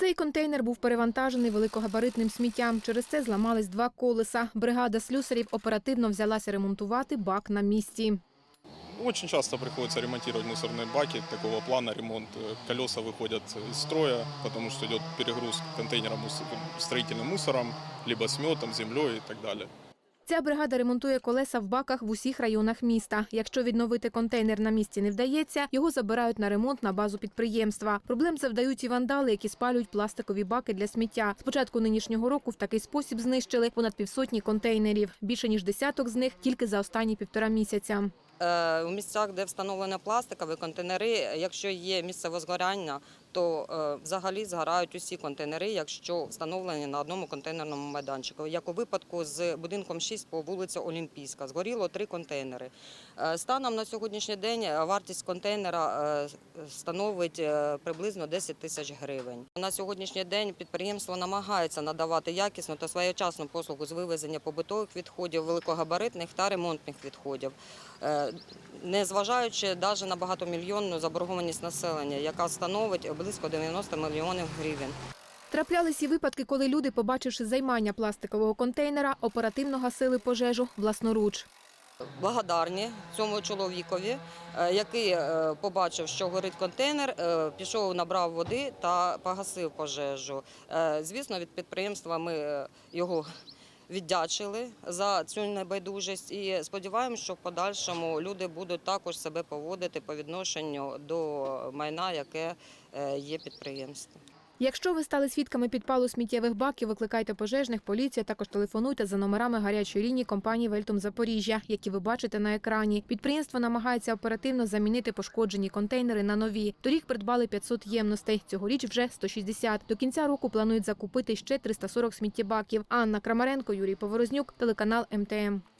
Цей контейнер був перевантажений великогабаритним сміттям. Через це зламались два колеса. Бригада слюсарів оперативно взялася ремонтувати бак на місці. Очень часто приходится ремонтировать мусорные баки такого плана ремонт. Э, Колеса выходят из строя, потому что идет перегруз контейнера мус- строительным мусором, либо сметом, землей и так далее. Ця бригада ремонтує колеса в баках в усіх районах міста. Якщо відновити контейнер на місці не вдається, його забирають на ремонт на базу підприємства. Проблем завдають і вандали, які спалюють пластикові баки для сміття. З початку нинішнього року в такий спосіб знищили понад півсотні контейнерів. Більше ніж десяток з них тільки за останні півтора місяця. Е, У місцях, де встановлено пластикові контейнери, якщо є місцеве згоряння, то е, взагалі згорають усі контейнери, якщо встановлені на одному контейнерному майданчику. Як у випадку з будинком 6 по вулиці Олімпійська, згоріло три контейнери. Е, Станом на сьогоднішній день вартість контейнера е, становить е, приблизно 10 тисяч гривень. На сьогоднішній день підприємство намагається надавати якісну та своєчасну послугу з вивезення побутових відходів, великогабаритних та ремонтних відходів. Е, незважаючи навіть на багатомільйонну заборгованість населення, яка становить близько 90 мільйонів гривень. Траплялись і випадки, коли люди, побачивши займання пластикового контейнера, оперативно гасили пожежу власноруч. Благодарні цьому чоловікові, е, який е, побачив, що горить контейнер, е, пішов, набрав води та погасив пожежу. Звісно, від підприємства ми його віддячили за цю небайдужість і сподіваємося, що в подальшому люди будуть також себе поводити по відношенню до майна, яке е, є підприємством. Якщо ви стали свідками підпалу сміттєвих баків, викликайте пожежних, поліцію, також телефонуйте за номерами гарячої лінії компанії Вельтом Запоріжжя, які ви бачите на екрані. Підприємство намагається оперативно замінити пошкоджені контейнери на нові. Торік придбали 500 ємностей. Цьогоріч вже 160. До кінця року планують закупити ще 340 сміттєбаків. Анна Крамаренко, Юрій Поворознюк, телеканал МТМ.